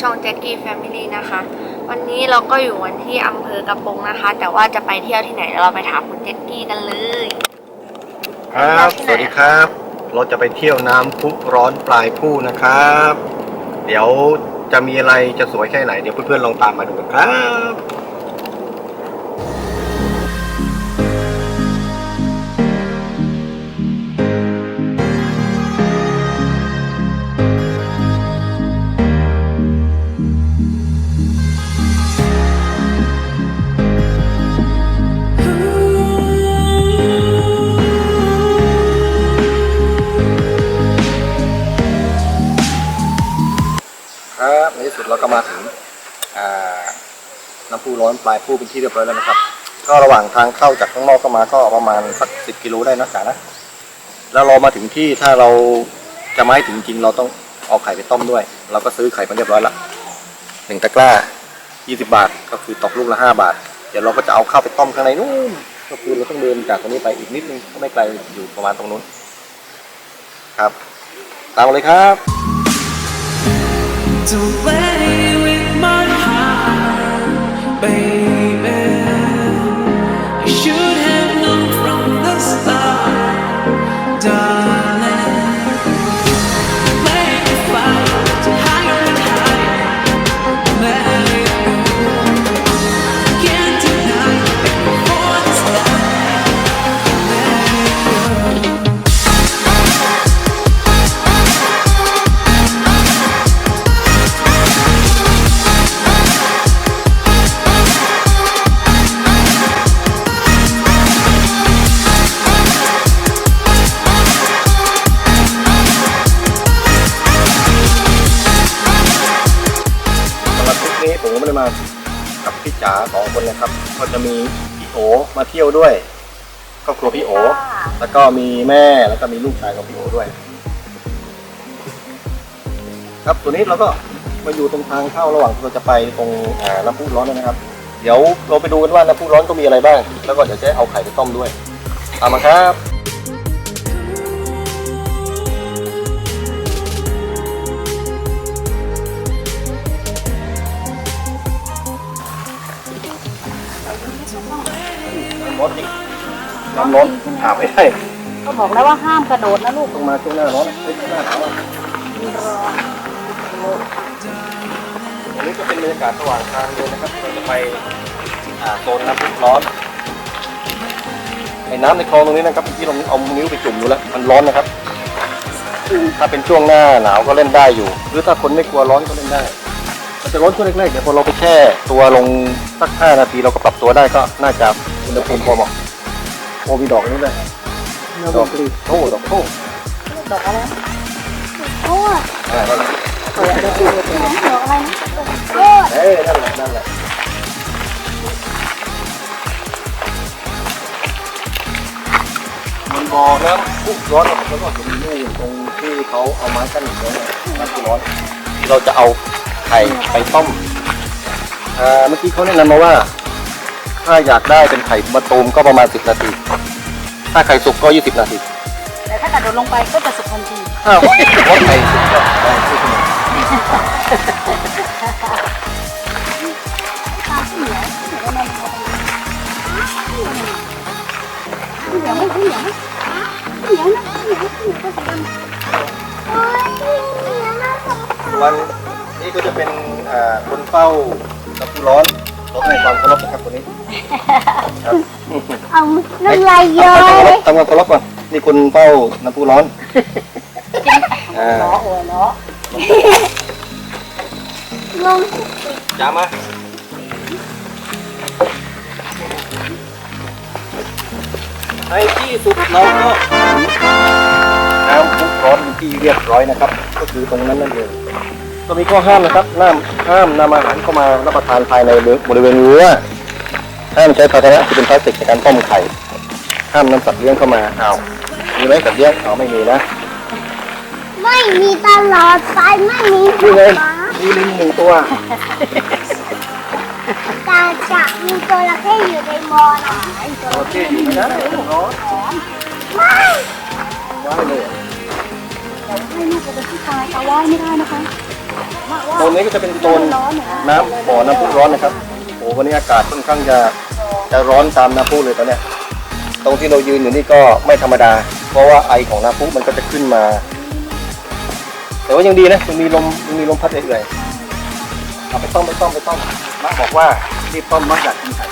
ช่อง j a c k i e Family นะคะ วันนี้เราก็อยู่วันที่อำเภอกระโปรงนะคะ แต่ว่าจะไปเที่ยวที่ไหนเดี๋ยวเราไปถามคุณเจ c กกี้กันเลยครับ สวัสดีครับ เราจะไปเที่ยวน้ำพุร้อนปลายผู้นะครับ เดี๋ยวจะมีอะไรจะสวยแค่ไหนเดี๋ยวเพื่อนๆลองตามมาดูกันครับ ครับในที่สุดเราก็มาถึงน้ำพุร้อนปลายผู้เป็นที่เรียบร้อยแล้วนะครับ ก็ระหว่างทางเข้าจากข้างนอกเข้ามาก็ประมาณสักสิบกิโลได้นะจ๋านะแล้วเรามาถึงที่ถ้าเราจะไม่ถึงจริงเราต้องเอาไข่ไปต้มด้วย เราก็ซื้อไข่มาเรียบร้อยละหนึ่งตะกร้ายี่สิบาทก็คือตกลูกละห้าบาท เดี๋ยวเราก็จะเอาเข้าไปต้มข้างในนู่นก็คือเราต้องเดินจากตรงนี้ไปอีกนิดนึงก็ไม่ไกลอยู่ประมาณตรงนู้น ครับ ตามมาเลยครับ Don't play with my heart, baby. ที่ยวด้วยครอบครัวพี่โอ แล้วก็มีแม่แล้วก็มีลูกชายของพี่โอด้วย ครับตัวนี้เราก็มาอยู่ตรงทางเข้าระหว่างที่เราจะไปตรงอ่าน้ำพุร้อนนะครับ เดี๋ยวเราไปดูกันว่าน้ำพุร้อนก็มีอะไรบ้าง แล้วก็เดี๋ยวจะเอาไข่ไปต้มด้วยตามมาครับ น้ำร้อนจริงน้ำร้อนอาบไม่ได้ก็บอกแล้วว่าห้ามกระโดดนะลูกต้องมาช่วงหน้าร้อนเฮ้ยช่วงหน้าหนาวอะอันนี้ก็เป็นบรรยากาศระหว่างทางเลยนะครับที่เราจะไปอ่าโซนน้ำพุร้อนไอ้น้ำในคลองตรงนี้นะครับที่เราเอานิ้วไปจุ่มดูแล้วมันร้อนนะครับถ้าเป็นช่วงหน้าหนาวก็เล่นได้อยู่ หรือถ้าคนไม่กลัวร้อนก็เล่นได้มันจะร้อนช่วงแรกๆเดี๋ยวพอเราไปแช่ตัวลงสักห้านาทีเราก็ปรับตัวได้ก็น่าจะ อุณหภูมิพอเหมาะโอ้มีดอกอันนี้ด้วยดอกโอ้ดอกโอ้ดอกอะไรโอ้ยอ่านั่นแหละเปิดดูดูดูดอกอะไรนะโอ้ยเอ้ยนั่นแหละนั่นแหละมันบ่อน้ำพุร้อนนะครับแล้วก็จะมีนู่นตรงที่เขาเอาไม้กั้นอยู่ตรงนี้น้ำพุร้อนที่เราจะเอาไข่ไปต้มอ่าเมื่อกี้เขาแนะนำมาว่า ถ้าอยากได้เป็นไข่มะตูมก็ประมาณ 10 นาที ถ้าไข่สุกก็ 20 นาทีแต่ถ้ากระโดดลงไปก็จะสุกทันทีอ้าวเพราะไข่สุกก็ได้ครึ่งชั่วโมงเหนียวไม่เหนียวเหนียวนะเหนียวเหนียวก็จะดส่วนนี่ก็จะเป็นอ่าคนเฝ้าน้ำพุร้อน เราต้องให้ความเคารพนะครับตัวนี้ครับเอาน้ำลายย้อทำความเคารพทำความเคารพก่อนนี่คนเฝ้าน้ำพุร้อนอ่าำล้อโอ้ยล้อลงจ้ามาในที่สุดเราก็น้ำพุร้อนเป็นที่เรียบร้อยนะครับ ก็คือตรงนั้นนั่นเอง ก็มีข้อห้ามนะครับห้ามห้ามนำอาหารเข้ามารับประทานภายในบริเวณเรือห้ามใช้ภาชนะที่เป็นพลาสติกในการต้มไข่ ห้ามนำสัตว์เลี้ยงเข้ามาเอาวมีไหมสัตว์เลี้ยงเอาไม่มีนะ ไม่มีตลอดไปไม่มีนี่ไงมีลิงหนึ่งตัวตาจะมีจระเข้อยู่ในมอนะโอเคอยู่ไม่ได้ร้อนไม่ได้เลยแต่ว่าให้ลูกจะเป็นผู้ชายเอาไว้ไม่ได้นะคะ ว่าว่านนี้ก็จะเป็นโซนน้ำบ่อน้ำพุร้อนนะครับโอ้วันนี้อากาศค่อนข้างจะจะร้อนตามน้ำพุเลยตอนเนี้ยตรงที่เรายืนอยู่นี่ก็ไม่ธรรมดา เพราะว่าไอของน้ำพุมันก็จะขึ้นมา แต่ว่ายังดีนะยังมีลมยังมีลมพัดเอื่อยๆเอาไปต้มไปต้มไปต้มมะบอกว่ารีบต้มมะอยากกินไข่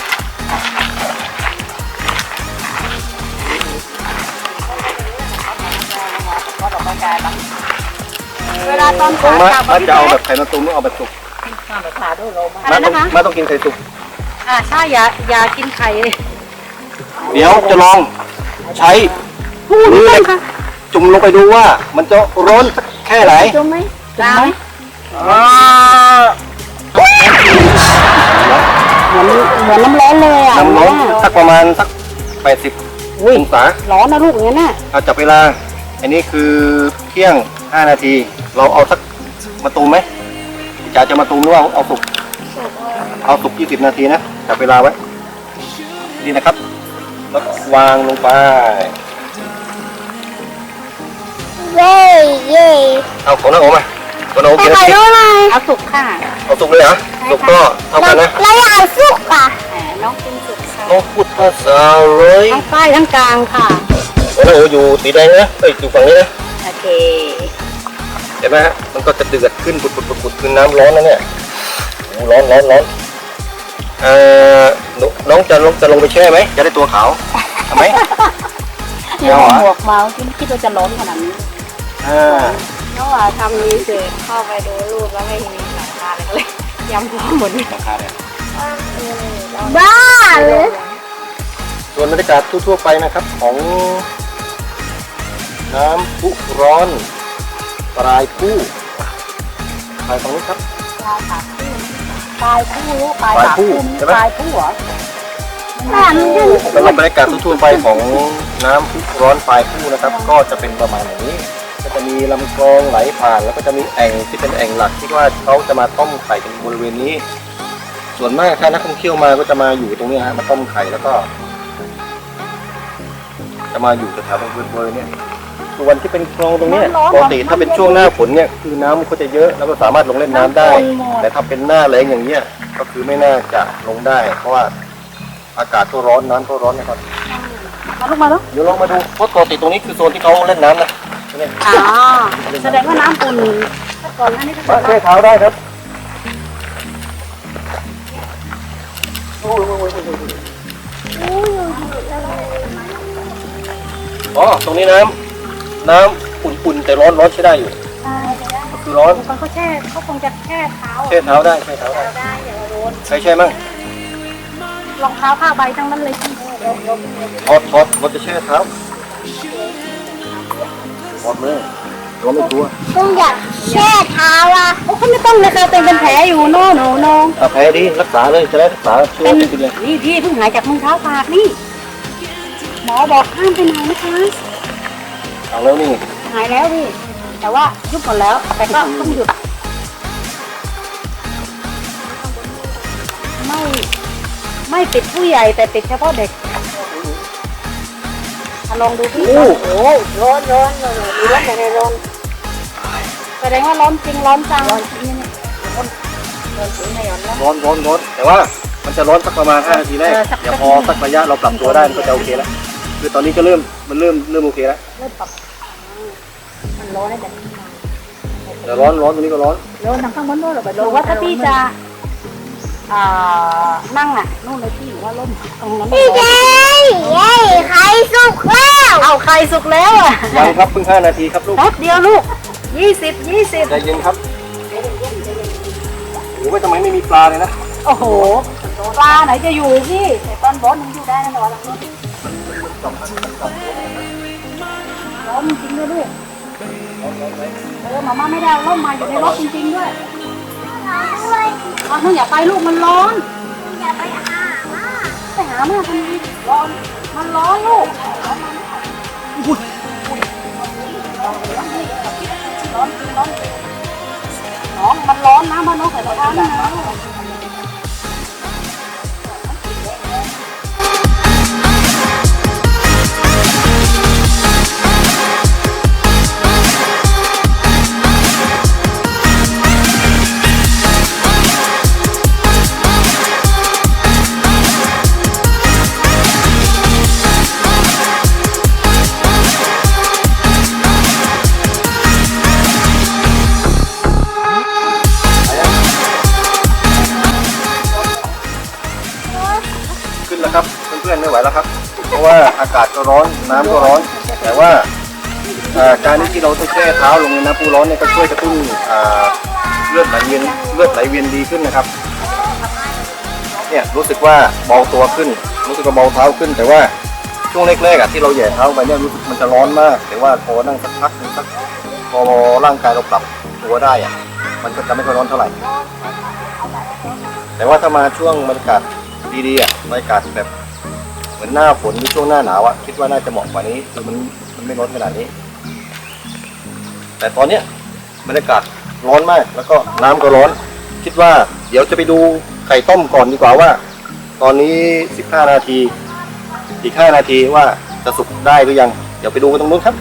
เวลาตอนของขามะกลับมะพี่จะเอาแจ๊แบบไข่มะตูมหรือเอาแบบสุกอะไรมะต้องนะคะมะต้องกินไข่สุก อ่าใช่อย่าอย่ากินไข่เลยเดี๋ยวจะลองใช้มือเนี่ยจุ่มลงไปดูว่ามันจะร้อนสักแค่ไหนจุ่มไหมจุ่มไหมอ่าเหมือนเหมือนน้ำร้อนเลยอะน้ำร้อนสักประมาณสักแปดสิบองศาร้อนนะลูกอย่างนั้นน่ะเอาจับเวลา อันนี้คือเที่ยง 5 นาที เราเอาสักมาตูมไหมจ๋าจะมาตูมหรือว่าเอาสุก เอาสุก 20 นาทีนะจับเวลาไว้ ดีนะครับแล้วก็วางลงไป เย้เย้เอาของน้าโอมาของน้าโอกินนะเอาสุกค่ะเอาสุกเลยเหรอสุกก็เท่ากันนะแล้วอยากสุกอะแหมน้องกินสุกค่ะน้องพูดภาษาเลยทั้งป้ายทั้งกลางค่ะของน้าโออยู่สีแดงนะเอ้ยอยู่ฝั่งนี้นะโอเคเห็นไหมฮะมันก็จะเดือดขึ้นปุดปุดปุดปุดคือน้ำร้อนนะเนี่ยโอ้ร้อนร้อนร้อนเอ่อหนูน้องจะลงจะลงไปแช่ไหมจะได้ตัวขาวทำไหมที่เอาหมวกมาคิดคิดว่าจะร้อนขนาดนี้อ่าน้องว่าทำรีเสิร์ชเข้าไปดูรูปแล้วไม่มีหลังคาเลยก็เลยยำหัวหมดเลยราคาเนี่ยบ้าเลยส่วนบรรยากาศทั่วๆไปนะครับของน้ำพุร้อน ปลายผู้ปลายตรงนี้ครับ ปลายปากคู่ปลายคู่ลูกปลายปลายปากคู่คู่ใช่ไหม ปลายคู่เหรอแม่มันยังสำหรับบรรยากาศทั่วๆไปของน้ำพุร้อนปลายผู้นะครับ ก็จะเป็นประมาณอย่างนี้ ก็จะมีลำคลองไหลผ่านแล้วก็จะมีแอ่งที่เป็นแอ่งหลักที่ว่าเขาจะมาต้มไข่กันบริเวณนี้ ส่วนมากถ้านักท่องเที่ยวมาก็จะมาอยู่ตรงนี้ฮะมาต้มไข่แล้วก็ จะมาอยู่แถวๆบริเวณเนี้ย ส่วนที่เป็นคลองตรงเนี้ยปกติถ้าเป็นช่วงหน้าฝนเนี่ยคือน้ำมันก็จะเยอะแล้วก็สามารถลงเล่นน้ำได้แต่ถ้าเป็นหน้าแล้งอย่างเงี้ยก็คือไม่น่าจะลงได้ เพราะว่าอากาศก็ร้อนน้ำก็ร้อนนะครับมาลูกมาลูกเดี๋ยวลองมาดูเพราะปกติตรงนี้คือโซนที่เขาเล่นน้ำนะเนี่ยอ๋อแสดงว่าน้ำปุ่นก่อนหน้านี้ก็มาแช่เท้าได้ครับอ๋อตรงนี้น้ำ น้ำอุ่นๆแต่ร้อนร้อนใช้ได้อยู่ก็คือร้อนตอนเขาแช่เขาคงจะแช่เท้าแช่เท้าได้แช่เท้าได้ได้อย่าโดนใครแช่มั่งรองเท้าผ้าใบทั้งนั้นเลยถอดถอดมันจะแช่เท้าถอดเลยร้อนไม่กลัวต้องอยากแช่เท้าอะโอ้เขาไม่ต้องเลยค่ะเป็นเป็นแผลอยู่โน่หนูโน่ถ้าแพ้ดีรักษาเลยจะได้รักษาช่วยเป็นกินเลยนี่พี่เพิ่งหายจากมือเท้าปากนี่ หมอบอกห้ามไปไหนนะคะ เอาแล้วนี่หายแล้วพี่แต่ว่ายุบหมดแล้ว แต่ก็ต้องหยุดไม่ไม่ติดผู้ใหญ่แต่ติดเฉพาะเด็กอะลองดูพี่โอ้โอ้ร้อนร้อนร้อนร้อนแต่ในร้อนแสดงว่าร้อนจริงร้อนจังร้อนจริงเนี่ยร้อนร้อนจริงไม่ร้อนแล้วร้อนร้อนร้อนแต่ว่ามันจะร้อนสักประมาณ5นาทีแรกเออสักเดี๋ยวพอสักระยะเราปรับตัวได้มันก็จะโอเคแล้ว คือตอนนี้ก็เริ่มมันเริ่มเริ่มโอเคแล้วเริ่มปรับมันร้อนได้แต่แต่ร้อนร้อนตรงนี้ก็ร้อนร้อนทางข้างบนด้วยหรอหรือว่าถ้าพี่จะอ่านั่งอะนู่นเลยพี่หรือว่าร่มตรงนั้นพี่เย้เย้ใครสุกแล้วเอาใครสุกแล้วอะยังครับเพิ่ง5นาทีครับลูกแป๊บเดียวลูกยี่สิบยี่สิบใจเย็นครับโอ้ไม่ทำไมไม่มีปลาเลยนะโอ้โหปลาไหนจะอยู่พี่แต่ตอนบอสมันอยู่ได้แน่นอน ร้อนจริงด้วยลูกเออหมาม่าไม่ได้เอาร่มมาอยู่ในรถจริงๆด้วยเอาเถอะอย่าไปลูกมันร้อน อย่าไปหาว่าไปหาแม่ทำไมร้อน มันร้อนลูกร้อนร้อนร้อนน้องมันร้อนนะมันน้องใส่รองเท้านะ เพื่อนๆไม่ไหวแล้วครับ เพราะว่าอากาศก็ร้อนน้ำก็ร้อน แต่ว่าอ่าการที่เราต้องแช่เท้าลงในน้ำพุร้อนเนี่ยก็ช่วยกระตุ้นอ่าเลือดไหลเวียนเลือดไหลเวียนดีขึ้นนะครับเนี่ยรู้สึกว่าเบาตัวขึ้น รู้สึกว่าเบาเท้าขึ้น แต่ว่าช่วงแรกๆอะที่เราแหย่เท้าไปเนี่ยรู้สึกมันจะร้อนมาก แต่ว่าพอนั่งสักพักหนึงสักพอร่างกายเราปรับตัวได้อะมันก็จะไม่ค่อยร้อนเท่าไหร่ แต่ว่าถ้ามาช่วงบรรยากาศดีๆอะบรรยากาศแบบ มือนหน้าฝนหรือช่วงหน้าหนาวอะคิดว่าน่าจะเหมาะกว่านี้คือมันมันไม่ร้อนขนาดนี้ แต่ตอนเนี้ยบรรยากาศร้อนมาก แล้วก็น้ำก็ร้อน คิดว่าเดี๋ยวจะไปดูไข่ต้มก่อนดีกว่าว่า ตอนนี้ 15 นาที อีก 5 นาทีว่าจะสุกได้หรือยัง เดี๋ยวไปดูกันตรงนู้นครับ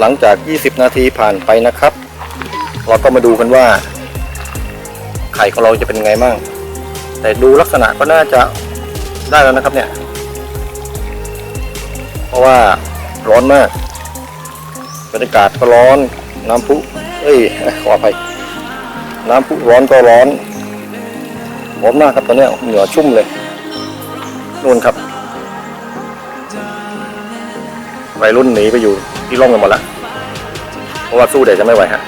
หลังจาก 20 นาทีผ่านไปนะครับ เราก็มาดูกันว่า ไข่ของเราจะเป็นไงบ้าง แต่ดูลักษณะก็น่าจะได้แล้วนะครับเนี่ย เพราะว่าร้อนมากบรรยากาศก็ร้อน น้ำพุ เอ้ย ขออภัย น้ำพุร้อนก็ร้อนร้อนมากครับตอนเนี้ยเหงื่อชุ่มเลยนู่นครับวัยรุ่นหนีไปอยู่ ที่ร่มกันหมดแล้วเพราะว่าสู้เด็กจะไม่ไหวฮะ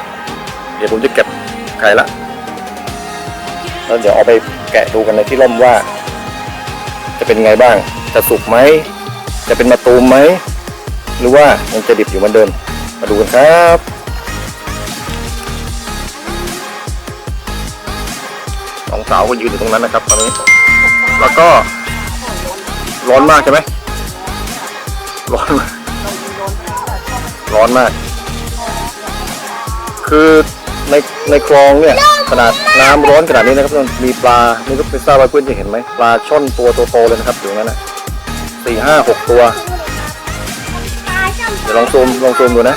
เดี๋ยวผมจะเก็บไข่ละแล้วเดี๋ยวเอาไปแกะดูกันในที่ร่มว่า จะเป็นไงบ้าง จะสุกไหมจะเป็นมะตูมไหมหรือว่ายังจะดิบอยู่เหมือนเดิมมาดูกันครับสองสาวก็ยืนอยู่ตรงนั้นนะครับตอนนี้ แล้วก็ร้อนมากใช่ไหมร้อนมาก ร้อนมาก คือในในคลองเนี่ยขนาดน้ำร้อนขนาดนี้นะครับมีปลานี่ก็ไม่ทราบว่าเพื่อนจะเห็นไหมปลาช่อนตัวโตๆเลยนะครับอยู่งนั้นนะสี่ห้าหกตัว เดี๋ยวลองซูมลองซูมดูนะ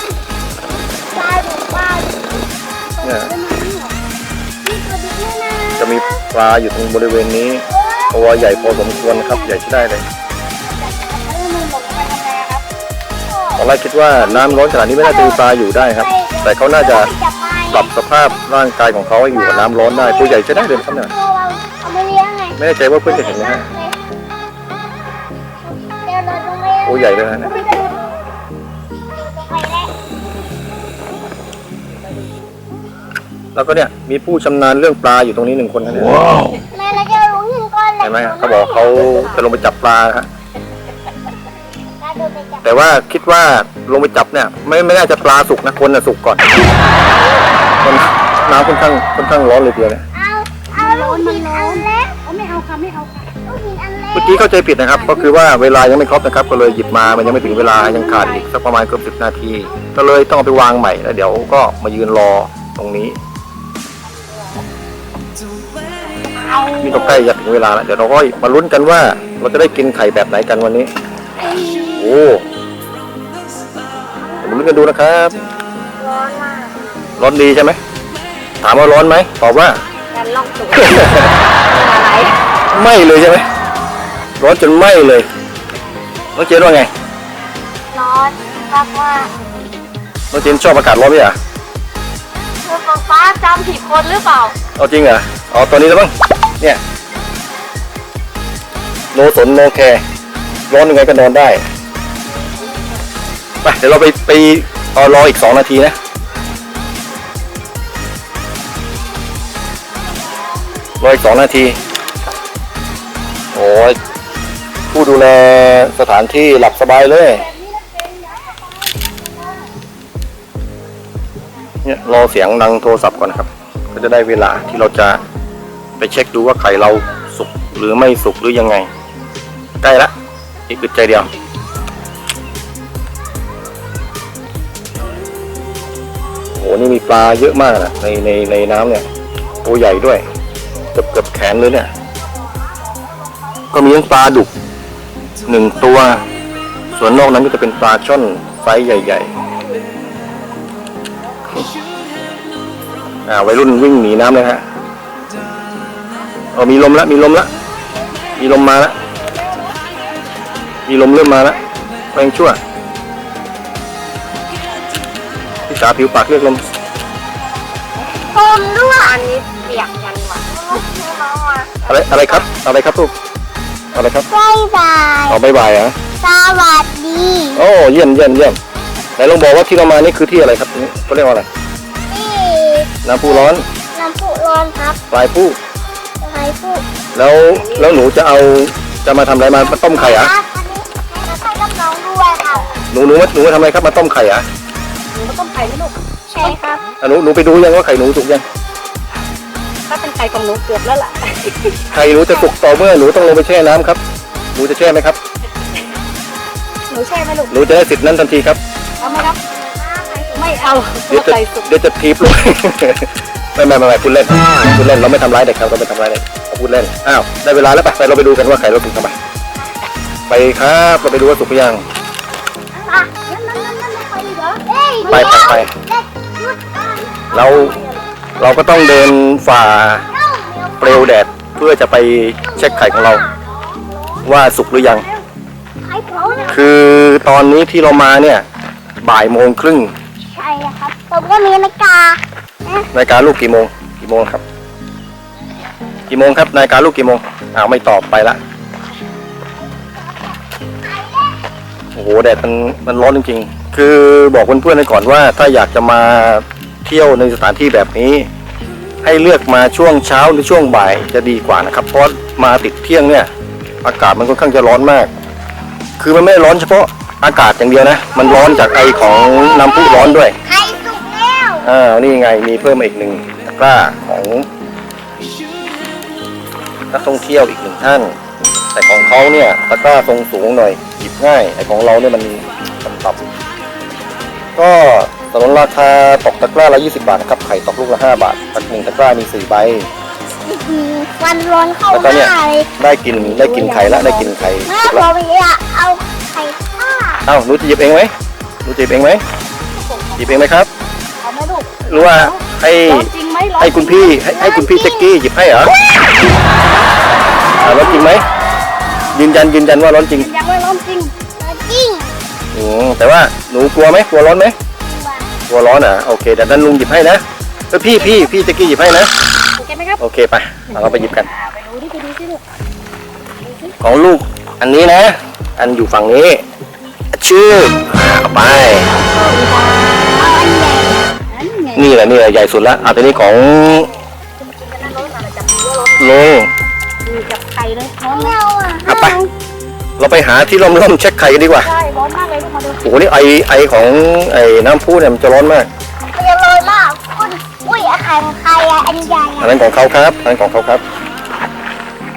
ปลาดูปลาเนี่ยนี่ตัวบิ๊กเลยนะจะมีปลาอยู่ตรงบริเวณนี้ตัวใหญ่พอสมควรนะครับ ใหญ่ที่ได้เลย ตอนแรกคิดว่าน้ำร้อนขนาดนี้ไม่น่าจะมีปลาอยู่ได้ครับ แต่เขาน่าจะปรับสภาพร่างกายของเขาให้อยู่กับน้ำร้อนได้ตัวใหญ่จะได้เลยครับเนี่ยตัวเราเอามาเลี้ยงไงไม่แน่ใจว่าเพื่อนจะเห็นไหมฮะเดี๋ยวเราต้องเลี้ยงตัวใหญ่เลยนะเนี่ยไปแล้วแล้วก็เนี่ยมีผู้ชำนาญเรื่องปลาอยู่ตรงนี้หนึ่งคนนะเนี่ยแม่เราจะรู้เงินก้อนเลยเห็นไหมเขาบอกเขาจะลงไปจับปลานะฮะ แต่ว่าคิดว่าลงไปจับเนี่ย ไม่ไม่น่าจะปลาสุกนะคนน่ะสุกก่อนคนน้ำค่อนข้างค่อนข้างร้อนเลยทีเดียวเนี่ยเอาเอาลูกหินอันเล็กเอาไม่เอาค่ะไม่เอาค่ะลูกหินอันเล็กเมื่อกี้เข้าใจผิดนะครับ ก็คือว่าเวลายังไม่ครบนะครับ ก็เลยหยิบมามันยังไม่ถึงเวลายังขาดอีกสักประมาณเกือบสิบนาที ก็เลยต้องเอาไปวางใหม่แล้วเดี๋ยวก็มายืนรอตรงนี้นี่ก็ใกล้จะถึงเวลาแล้วเดี๋ยวเราก็มาลุ้นกันว่าเราจะได้กินไข่แบบไหนกันวันนี้ โอ้เดี๋ยวมาลุ้น กันดูนะครับ ร้อนมากร้อนดีใช่ไหม ถามว่าร้อนไหมตอบว่ากันลองสูงอะไรไหม่เลยใช่ไหมร้อนจนไหม้เลยน้องเจนว่าไงร้อนครับว่าน้องเจนชอบอากาศร้อนไหมอะคือฟ้าจำผิดคนหรือเปล่าเอาจริงเหรออ๋อตัวนี้แล้วมั้งเนี่ยโนสนโนแคร์ร้อนยังไงก็นอนได้ ไปเดี๋ยวเราไปไปเอรออีกสองนาทีนะ รออีกสองนาที โอ้ยผู้ดูแลสถานที่หลับสบายเลย เนี่ยรอเสียงดังโทรศัพท์ก่อนครับ ก็จะได้เวลาที่เราจะไปเช็คดูว่าไข่เราสุกหรือไม่สุกหรือยังไง ใกล้ละอีกอึดใจเดียว นี่มีปลาเยอะมากนะในในในน้ำเนี่ยตัวใหญ่ด้วยเกือบเกือบแขนเลยเนี่ย ก็มีทั้งปลาดุกหนึ่งตัว ส่วนนอกนั้นก็จะเป็นปลาช่อนไซส์ใหญ่ๆอ่าวัยรุ่นวิ่งหนีน้ำเลยฮะเออมีลมแล้วมีลมแล้วมีลมมาแล้วมีลมเริ่มมาแล้วแรงชั่ว พี่สาผิวปากเรียกลมผมด้วยอันนี้เปียกยันว่ะน้องอะอะไรอะไรครับ อะไรครับลูกอะไรครับบายบายเอาบายบายเหรอะสวัสดี โอ้เยี่ยมเยี่ยมเยี่ยมไหนลองบอกว่าที่เรามานี่คือที่อะไรครับนี่เขาเรียกว่าอะไรนี่น้ำพุร้อนน้ำพุร้อนครับปลายผู้อะไรพูแล้วแล้วหนูจะเอาจะมาทำอะไรมามาต้มไข่เหรอะอันนี้ให้มาใส่กับน้องด้วยค่ะหนูหนูมาหนูมาทำอะไรครับมาต้มไข่เหรอะ หนูก็ต้มไข่ไหมลูกใช่ครับอะหนูหนูไปดูยังว่าไข่หนูสุกยังถ้าเป็นไข่ของหนูเกือบแล้วล่ะไข่หนูจะสุกต่อเมื่อหนูต้องลงไปแช่น้ำครับ หนูจะแช่ไหมครับ หนูแช่ไหมลูกหนูจะได้สิทธิ์นั้นทันทีครับเอาไหมครับไม่เอาเดี๋ยวจะไข่สุกเดี๋ยวจะทีบลง ไม่ไม่ไม่ไม่พูดเล่นพูดเล่นเราไม่ทำร้ายเด็กครับเราไม่ทำร้ายเด็กเราพูดเล่นอ้าวได้เวลาแล้วไปไปเราไปดูกันว่าไข่เราสุกทำไมไปครับเราไปดูว่าสุกหรือยัง ไปไปไปเด็กหยุดอะเราเราก็ต้องเดินฝ่าเปลวแดดเพื่อจะไปเช็คไข่ของเรา ว่าสุกหรือยังไข่เผาเนี่ยคือตอนนี้ที่เรามาเนี่ยบ่ายโมงครึ่งใช่ครับผมก็มีนาฬิกานาฬิกาลูกกี่โมงกี่โมงครับ กี่โมงครับนาฬิกาลูกกี่โมงอ้าวไม่ตอบไปละโอ้โหแดดมันมันร้อนจริงๆ คือบอกเพื่อนๆไว้ก่อนว่า ถ้าอยากจะมาเที่ยวในสถานที่แบบนี้ ให้เลือกมาช่วงเช้าหรือช่วงบ่ายจะดีกว่านะครับเพราะมาติดเที่ยงเนี่ย อากาศมันค่อนข้างจะร้อนมาก คือมันไม่ได้ร้อนเฉพาะอากาศอย่างเดียวนะ มันร้อนจากไอของน้ำพุร้อนด้วยไข่สุกแล้วอ่านี่ไงมีเพิ่มมาอีกหนึ่งตะกร้าของนักท่องเที่ยวอีกหนึ่งท่าน แต่ของเขาเนี่ยตะกร้าทรงสูงหน่อยหยิบง่ายไอของเราเนี่ยมันต่ำๆ ก็สนนราคาตกตะกร้าละ 20 บาทนะครับ ไข่ตกลูกละ 5 บาทตักหนึ่งตะกร้ามี 4 ใบ วันร้อนเข้าแล้วก็หเนี่ยน้าเลยได้กินได้กินไข่ละได้กินไข่แม่สุกผละมอยากเอาไข่ข้าเอ้าหนูจะหยิบเองไหมหนูจะหยิบเองไหมหยิบเองไหมครับเอาไหมลูกหรือว่าให้ร้อนจริงไหมร้อนให้คุณพี่ให้ให้คุณพี่แจ็กกี้หยิบให้เหรออ่าร้อนจริงไหมยืนยันยืนยันว่าร้อนจริงยังไม่ร้อนจริง จริง อืมแต่ว่า หนูกลัวไหมกลัวร้อนไหมกลัวร้อนอะโอเคแต่นั้นลุงหยิบให้นะเออพี่พี่พี่แจ็กกี้หยิบให้นะโอเคไหมครับโอเคไปเราไปหยิบกันอ่าไปดูดิไปดูสิลูกของลูกอันนี้นะ อันอยู่ฝั่งนี้ ชื่ออ่าเอาไปเอาอันใหญ่อันไงนี่แหละนี่แหละใหญ่สุดละเอาตัวนี้ของกินกันนะร้อนอะไรจับดูว่าร้อนลุงดูจับไข่เลยร้อนไหมไม่เอาอะเอาไป เราไปหาที่ร่มๆเช็คไข่กันดีกว่า ใช่ร้อนมากเลยลูกมาดูโอ้โห นี่ไอไอของไอน้ำพุเนี่ยมันจะร้อนมาก มันจะลอยมากคุณอุ้ยอาไข่ของใครอะอันใหญ่อันอะนั้นของเขาครับ อันนั้นของเขาครับ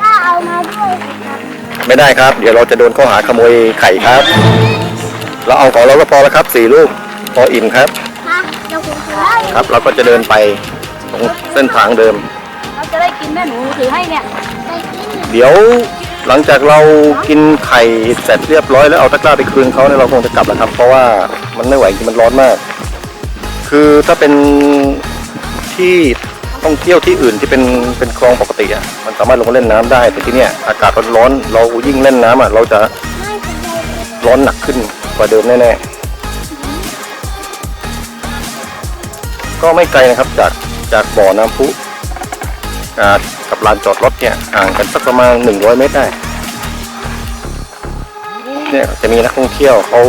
ถ้าเอามาด้วยสิครับไม่ได้ครับ เดี๋ยวเราจะโดนข้อหาขโมยไข่ครับ เราเอาของเราก็พอแล้วครับสี่ลูก พออิ่มครับ ฮะเดี๋ยวผมถือให้ครับ เราก็จะเดินไปตรงเส้นทางเดิม เราจะได้กินแม่หนูถือให้เนี่ย ไปกินเดี๋ยว หลังจากเรากินไข่เสร็จเรียบร้อยแล้วเอาตะกร้าไปคืนเขาเนี่ยเราคงจะกลับแล้วครับ เพราะว่ามันไม่ไหวจริงมันร้อนมาก คือถ้าเป็นที่ท่องเที่ยวที่อื่นที่เป็นเป็นคลองปกติอะมันสามารถลงมาเล่นน้ำได้แต่ที่เนี่ยอากาศร้อนๆเรายิ่งเล่นน้ำอะเราจะร้อนหนักขึ้นกว่าเดิมแน่ๆก็ไม่ไกลนะครับจากจากบ่อน้ำพุ กับลานจอดรถเนี่ยห่างกันสักประมาณ 100 เมตรได้เนี่ยจะมีนักท่องเที่ยวเขา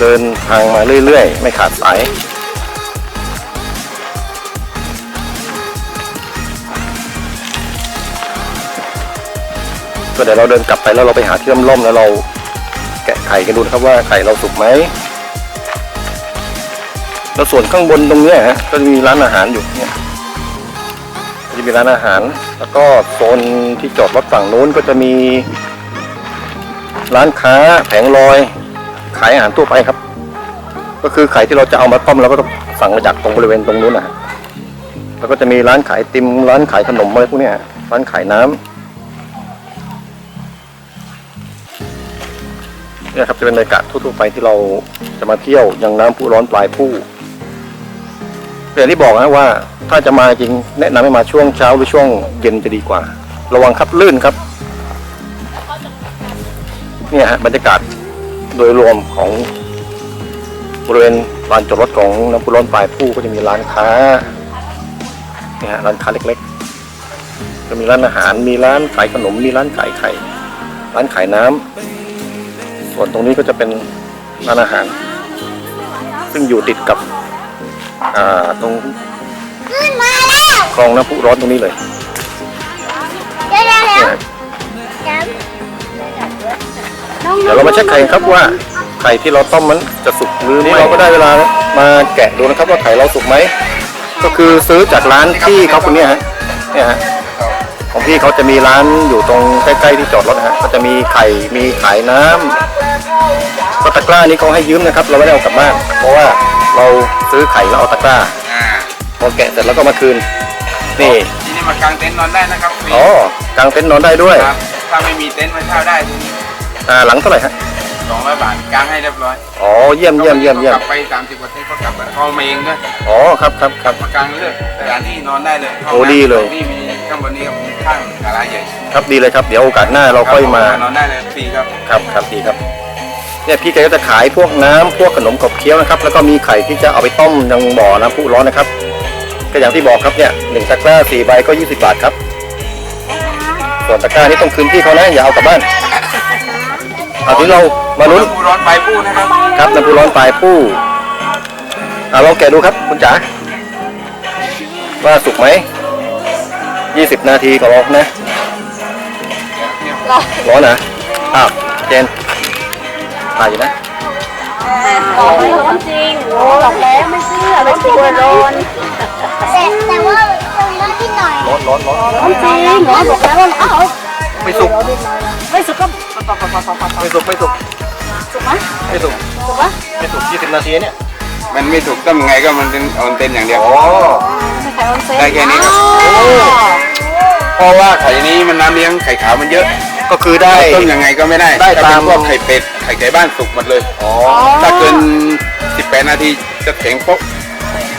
เดินทางมาเรื่อยๆ ไม่ขาดสายก็เดี๋ยวเราเดินกลับไปแล้วเราไปหาที่ร่มๆแล้วเราแกะไข่กันดูนะครับว่าไข่เราสุกไหมแล้วส่วนข้างบนตรงเนี้ยฮะก็จะมีร้านอาหารอยู่เนี่ย จะมีร้านอาหาร แล้วก็โซนที่จอดรถฝั่งนู้นก็จะมี ร้านค้าแผงลอย ขายอาหารทั่วไปครับ ก็คือไข่ที่เราจะเอามาต้มเราก็ต้องสั่งมาจากตรงบริเวณตรงนู้นนะแล้วก็จะมีร้านขายติมร้านขายขนมอะไรพวกนี้ร้านขายน้ำเนี่ยครับจะเป็นบรรยากาศทั่วๆไปที่เราจะมาเที่ยวยังน้ำพุร้อนปลายผู้อย่างที่บอกนะว่า ถ้าจะมาจริงแนะนำให้มาช่วงเช้าหรือช่วงเย็นจะดีกว่า ระวังครับลื่นครับเนี่ยฮะบรรยากาศโดยรวมของบริเวณลานจอดรถของน้ำพุร้อนปลายผู้ก็จะมีร้านค้าเนี่ยร้านค้าเล็กๆก็มีร้านอาหารมีร้านขายขนมมีร้านขายไข่ร้านขายน้ำส่วนตรงนี้ก็จะเป็นร้านอาหาร ซึ่งอยู่ติดกับตรง อ่าตรงคลองน้ำพุร้อนตรงนี้เลยเดี๋ยวเดี๋ยวเดี๋ยวเนี่ยน้องเดี๋ยวเรามาเช็คไข่ครับว่าไข่ที่เราต้มมันจะสุกหรือไม่เราก็ได้เวลามาแกะดูนะครับว่าไข่เราสุกไหมก็คือซื้อจากร้านที่เขาคนเนี้ยฮะเนี่ยฮะของพี่เขาจะมีร้านอยู่ตรงใกล้ๆที่จอดรถนะฮะก็จะมีไข่มีขายน้ำก็ตะกร้านี้เขาให้ยืมนะครับ เราไม่ได้เอากลับบ้านเพราะว่าเราซื้อไข่แล้วเอาตะกร้าอ่า พอแกะเสร็จแล้วก็มาคืน นี่ที่นี่มากางเต็นท์นอนได้นะครับฟรีอ๋อกางเต็นท์นอนได้ด้วยครับถ้าไม่มีเต็นท์มาเช่าได้ที่นี่อ่าหลังเท่าไหร่ฮะสองร้อยบาทกางให้เรียบร้อยอ๋อเยี่ยมเยี่ยมเยี่ยมเยี่ยกมลับไปสามสิบกว่าเต็นท์ก็กลับมาเอามาเองด้วยอ๋อครับครับครับ มากางเลือกสถานที่นอนได้เลยโอ้ดีเลย นี่มีข้างบนนี้ก็มีข้างกาลาใหญ่ครับดีเลยครับเดี๋ยวโอกาสหน้าเราค่อยมา นอนได้เลยฟรีครับครับครับดีครับเนี่ยพี่แกก็จะขายพวกน้ำพวกขนมขบเคี้ยวนะครับ แล้วก็มีไข่ที่จะเอาไปต้มยังบ่อน้ำพุร้อนนะครับ ก็อย่างที่บอกครับเนี่ยหนึ่งตะกร้าสี่ใบก็20บาทครับ ส่วนตะกร้านี้ต้องคืนพี่เขานะอย่าเอากลับบ้านเอาทีนี้เรามาลุ้นผู้ร้อนไปผู้นะครับครับน้ำพุร้อนปลายผู้อ่าลองแกะดูครับคุณจ๋าว่าสุกไหม20นาทีก็รอนะรอร้อนนะอ้าวเจนถ่ายอยู่นะบอกไม่ร้อนจริงโอ้บอกแล้วไม่เชื่อไม่กลัวร้อน แต่แต่ว่าตรงนั้นที่หน่อยร้อนร้อนร้อนร้อนจริงหมอบอกแล้วว่าอ้าวไม่สุกไม่สุกก็ไม่สุกไม่สุกสุกไหมไม่สุกสุกไหมไม่สุก20นาทีเนี่ยมันไม่ถูกต้องไงก็มันเป็นออนเต็นท์อย่างเดียวอ๋อไม่ใช่ร้อนเซ็นได้แค่นี้ครับเพราะว่าไข่นี้มันน้ำเลี้ยงไข่ขาวมันเยอะ ก็คือได้ต้มยังไงก็ไม่ได้ ได้ถ้าตาเป็มนพวกไข่เป็ดไข่ไก่บ้านสุกหมดเลยอ๋อถ้าเกิน18นาทีจะแข็งปุ๊บ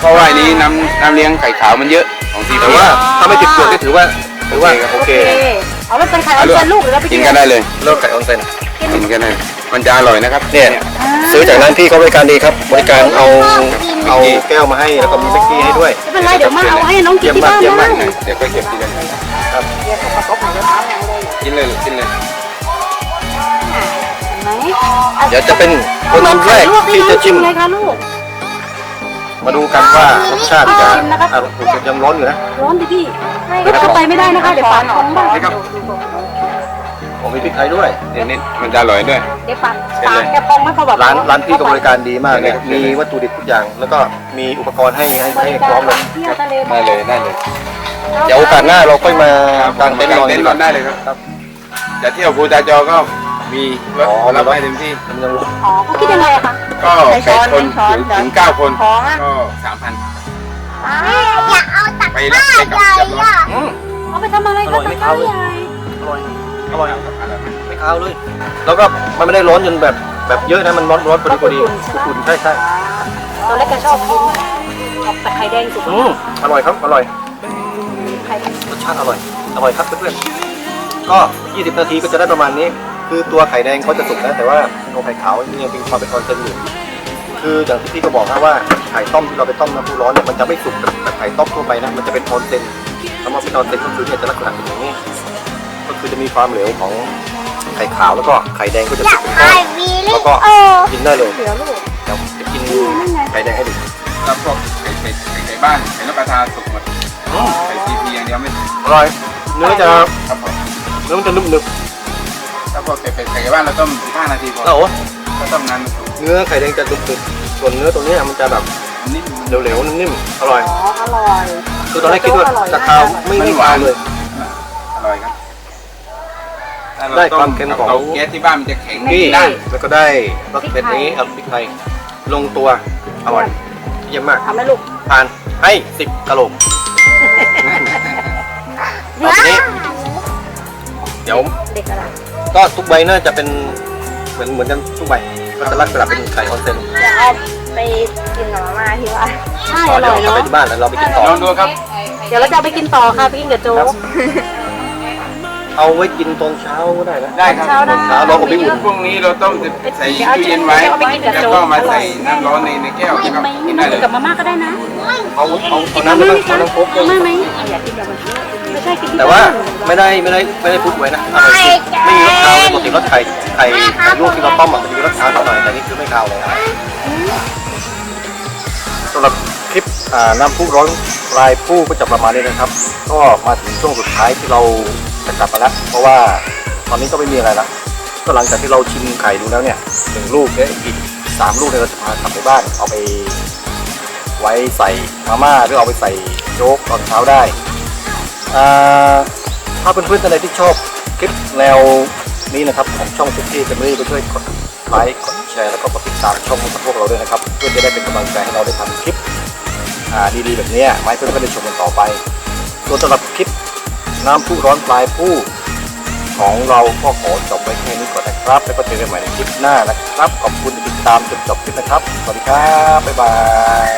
เพราะว่าอันนี้น้ำน้ำเลี้ยงไข่ขาวมันเยอะของซีแต่พีว่าถ้าไม่ติดเปลือกนี่ถือว่าถือว่าโอเคเอาแล้วเป็นไข่ร้อนเซ็นลูกหรือเราไปกิกินนกันได้เลยเลิกไก่ออนเซนกินกันได้มันจะอร่อยนะครับเนี่ยซื้อจากร้านพี่เขาบริการดีครับ บริการเอาเอาแก้วมาให้แล้วก็มีเบกกี้ให้ด้วยไม่เป็นไรเดี๋ยวมาเอาให้น้องกินที่บ้านเยี่ยมนะมากเยี่ยมมากเดี๋ยวก็เก็บที่กันกินเลยกินเลยไหนเดี๋ยวจะเป็นคนแรกที่จะชิม ไงคะลูก มาดูกันว่ารสชาติจะอะถูกจะยังร้อนอยู่นะ ร้อนดิพี่เข้าไปไม่ได้นะคะ เดี๋ยวปากท้องบ้างผมมีพริกไทยด้วยเดี๋ยวนี้มันจะอร่อยด้วย เดี๋ยวปากปากแกพองไม่พอแบบร้านร้านพี่ก็บริการดีมากเนี่ยมีวัตถุดิบทุกอย่าง แล้วก็มีอุปกรณ์ให้ให้ให้พร้อมเลยเที่ยวทะเลได้เลยได้เลยเดี๋ยวโอกาสหน้าเราค่อยมากางเต็นท์นอนเต็นท์นอนได้เลยครับครับจะเที่ยวภูตาจอก็ มีรถอ๋อ รับให้เต็มที่มันยังร้อนอ๋อเขาคิดยังไงอะคะ ก็แปดคนถึงถึงเก้าคนท้องอะก็สามพันอยากเอาตักไปรับไปกลับใหญ่เรียบร้อยอะอืม เอาไปทำอะไรอร่คะอยไม่ตะกร้าคาวเลยใหญ่อร่อย อร่อยไม่คาวเลย แล้วก็มันไม่ได้ร้อนจนแบบแบบเยอะนะ มันร้อนร้อนพอดีพอดีอุ่นๆใช่ใช่ตัวเล็กก็ชอบกินเอาแต่ไข่แดงสุกอืมอร่อยครับ อร่อย ไข่แดงรสชาติอร่อย อร่อยครับเพื่อนๆ ก็ 20 นาทีก็จะได้ประมาณนี้ คือตัวไข่แดงเขาจะสุกนะแต่ว่าตัวไข่ขาวยังเป็นความเป็นออนเซนอยู่คืออย่างที่พี่ก็บอกนะว่าไข่ต้มที่เราไปต้มน้ำพุร้อนเนี่ยมันจะไม่สุกแบบแบบไข่ต้มทั่วไปนะมันจะเป็นออนเซนคำว่าเป็นออนเซนก็คือเนี่ยจะลักษณะเป็นอย่างนี้ ก็คือจะมีความเหลวของไข่ขาวแล้วก็ไข่แดงก็จะอยาสุกกเป็นก้อถ่ายนวีเลแล้ยวก็โอกินได้เลยเดี๋ยวลูกเดี๋ยวจะกินไข่แดงให้ดูแล้วพวกไก่ไก่ไก่ไก่บ้านไก่นกกระทาสุกหมดไก่ซีพีอย่างเดียวไม่สุกอร่อยเนื้อจะครับผมเนื้อมันจะนุ่มนึบ แล้วพวกไก่เป็ดไก่บ้านเราต้ม15นาทีพอแล้วโอ้ถ้าต้มนานมันสุกเนื้อไข่แดงจะนุ่มนึบส่วนเนื้อตรงเนี้ยมันจะแบบมันนิ่มเหลวๆนิ่มๆอร่อยอ๋ออร่อยคือตอนแรกคิดว่าจะคาวไม่ไม่คาวเลยอร่อยครับถ้รได้ต้ความเค็มของเตาแก๊สที่บ้านมันจะแข็งนี่ได้แล้วก็ได้รสเผ็ดนี้เอาพริกไทยลงตัวอร่อยเยี่ยมมากทำให้ลูกผ่านให้สิบกะโหลกเอาทีนี้เดี๋ยวเด็กอะไร ก็ทุกใบน่าจะเป็นเหมือนเหมือนกันทุกใบก็จะลักษณะเป็นไข่ออนเซนเดี๋ยวเอาไปกินกับมาม่าที่ว่าใช่อ๋ออเดี๋ยร่วอยเราเนาะไปที่บ้านแล้วเราไปกินต่อลองดูครับ เดี๋ยวเราจะเอาไปกินต่อค่ะไปกินกับโจ๊ก เอาไว้กินตอนเช้าก็ได้นะได้ครับเช้าได้เช้าเราก็ไปอุ่นพรุ่งนี้เราต้มใส่ตู้เย็นไว้เอาไปกินกับแล้วโจ๊กก็มาใส่น้ำร้อนในในแก้วกินนะครับไหมกินได้เลยกับมาม่าก็ได้นะ เอาเอาเอามาน้ำไม่ม่าต้องไหมเอาคะน้ำโค้กมาม่าไหมอยากกินแบบนี้ไม่ใช่กินที่แต่ว่าบ้นไม่ได้ไม่ได้ไม่ได้พุดไว้นะอร่อยจริงไม่มีรสคาวเลยปกติรสไข่ไข่ไข่ลวกที่เราต้มอะมันจะมีรสคาวนิดหน่อยแต่นี่คือไม่คาวเลยนะสำหรับคลิปอ่าน้ำพุร้อนปลายผู้ก็จะประมาณนี้นะครับ ก็มาถึงช่วงสุดท้ายที่เรา จะกลับมาแล้วเพราะว่าตอนนี้ก็ไม่มีอะไรละก็หลังจากที่เราชิมไข่ดูแล้วเนี่ยหนึ่งลูกเนี่ยอีกสามลูกเนี่ยเราจะพากลับไปบ้านเอาไป ไว้ใส่มาม่าหรือเอาไปใส่โจ๊กตอนเช้าได้ถ้าเพื่อนๆท่านใดที่ชอบคลิปแนวนี้นะครับของช่องทุกที่จะไม่ได้ไปช่วยกดไลค์กดแชร์แล้วก็กดติดตามช่องของพวกเราด้วยนะครับเพื่อจะได้เป็นกำลังใจให้เราได้ทำคลิปดีๆแบบนี้ยมาให้เพื่อนๆได้ชมกันต่อไปส่วนสำหรับคลิป น้ำผู้ร้อนปลายผู้ของเราก็ขอจบไว้แค่นี้ก่อนนะครับ แล้วก็เจอกันใหม่ในคลิปหน้านะครับ ขอบคุณที่ติดตามจนจบคลิปนะครับ สวัสดีครับ บ๊ายบาย